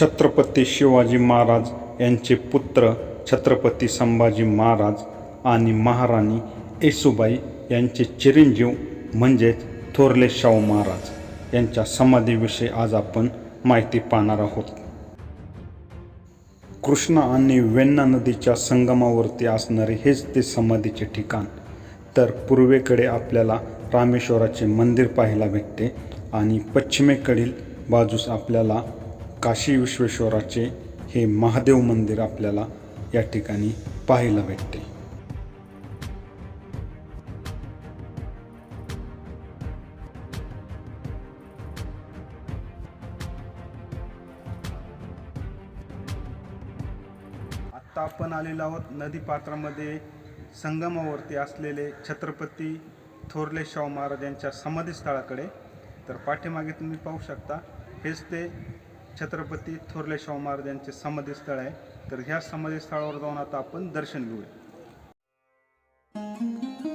छत्रपती शिवाजी महाराज यांचे पुत्र छत्रपती संभाजी महाराज आणि महाराणी येसुबाई यांचे चिरंजीव म्हणजेच थोरले शाहू महाराज यांच्या समाधीविषयी आज आपण माहिती पाहणार आहोत. कृष्णा आणि वेण्णा नदीच्या संगमावरती असणारे हेच ते समाधीचे ठिकाण. तर पूर्वेकडे आपल्याला रामेश्वराचे मंदिर पाहायला भेटते आणि पश्चिमेकडील बाजूस आपल्याला काशी विश्वेश्वराचे हे महादेव मंदिर आपल्याला या ठिकाणी पाहायला भेटते. आत्ता आपण आलेलो आहोत नदीपात्रामध्ये संगमावरती असलेले छत्रपती थोरले शाहू महाराज यांच्या समाधीस्थळाकडे तर पाठीमागे तुम्ही पाहू शकता हेच ते छत्रपती थोरले शाहू महाराज यांचे समाधीस्थळ आहे. तर ह्या समाधीस्थळावर जाऊन आता आपण दर्शन घेऊया.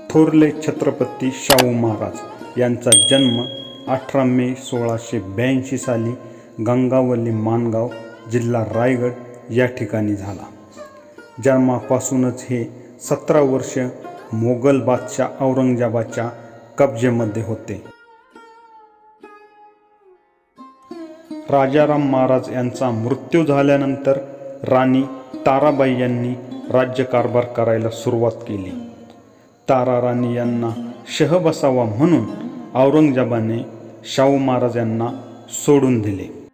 थोरले छत्रपती शाहू महाराज यांचा जन्म अठरा मे सोळाशे ब्याऐंशी साली गंगावल्ली मानगाव जिल्हा रायगड या ठिकाणी झाला. जन्मापासूनच हे सतरा वर्ष मोगल बादशाह औरंगजेबाच्या कब्जेमध्ये होते. राजाराम महाराज यांचा मृत्यू झाल्यानंतर राणी ताराबाई यांनी राज्यकारभार करायला सुरुवात केली. तारा राणी यांना शह बसावा म्हणून औरंगजेबाने शाहू महाराज यांना सोडून दिले.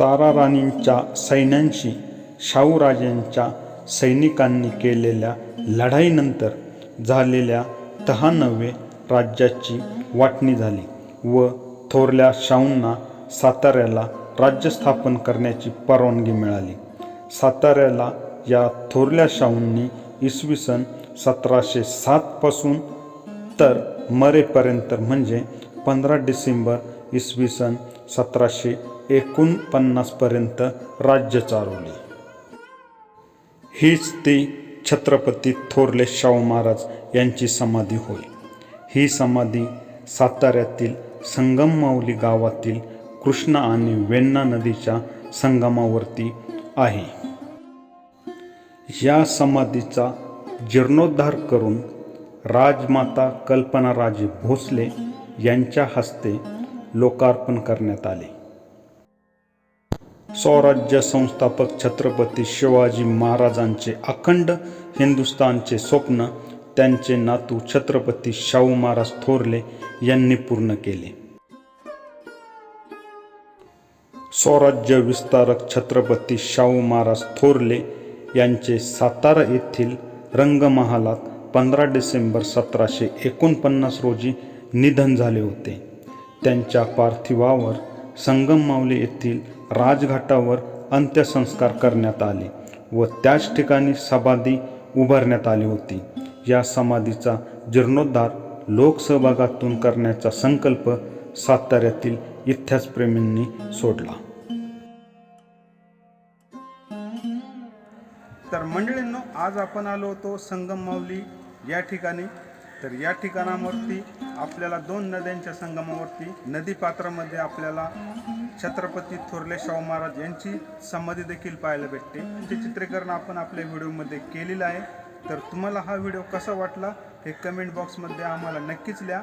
तारा राणींच्या सैन्यांशी शाहूराजांच्या सैनिकांनी केलेल्या लढाईनंतर झालेल्या तहानवे राज्याची वाटणी झाली व थोरल्या शाहूंना साताऱ्याला राज्य स्थापन करण्याची परवानगी मिळाली. साताऱ्याला या थोरल्या शाहूंनी इसवी सन सतराशे सातपासून तर मरेपर्यंत म्हणजे पंधरा डिसेंबर इसवी सन सतराशे एकोणपन्नासपर्यंत राज्य चालवले. हीच ती छत्रपती थोरले शाहू महाराज यांची समाधी होय. ही समाधी साताऱ्यातील संगममाऊली गावातील कृष्णा आणि वेण्णा नदीच्या संगमावरती आहे. या समाधीचा जीर्णोद्धार करून राजमाता कल्पनाराजे भोसले यांच्या हस्ते लोकार्पण करण्यात आले. स्वराज्य संस्थापक छत्रपती शिवाजी महाराजांचे अखंड हिंदुस्थानचे स्वप्न त्यांचे नातू छत्रपती शाहू महाराज थोरले यांनी पूर्ण केले. स्वराज्य विस्तारक छत्रपती शाहू महाराज थोरले यांचे सातारा येथील रंगमहालात पंधरा डिसेंबर सतराशे एकोणपन्नास रोजी निधन झाले होते. त्यांच्या पार्थिवावर संगममावली येथील राजघाटावर अंत्यसंस्कार करण्यात आले व त्याच ठिकाणी समाधी उभारण्यात आली होती. या समाधीचा जीर्णोद्धार लोकसहभागातून करण्याचा संकल्प साताऱ्यातील इतिहासप्रेमींनी सोडला. तर मंडळींनो आज आपण आलो होतो संगम माऊली या ठिकाणी. तर या ठिकाणावरती आपल्याला दोन नद्यांच्या संगमावरती नदीपात्रामध्ये आपल्याला छत्रपती थोरले शाहू महाराज यांची समाधी देखील पाहायला भेटते. ते चित्रीकरण आपण आपल्या व्हिडिओमध्ये केलेलं आहे. तर तुम्हाला हा व्हिडिओ कसा वाटला हे कमेंट बॉक्समध्ये आम्हाला नक्कीच लिहा.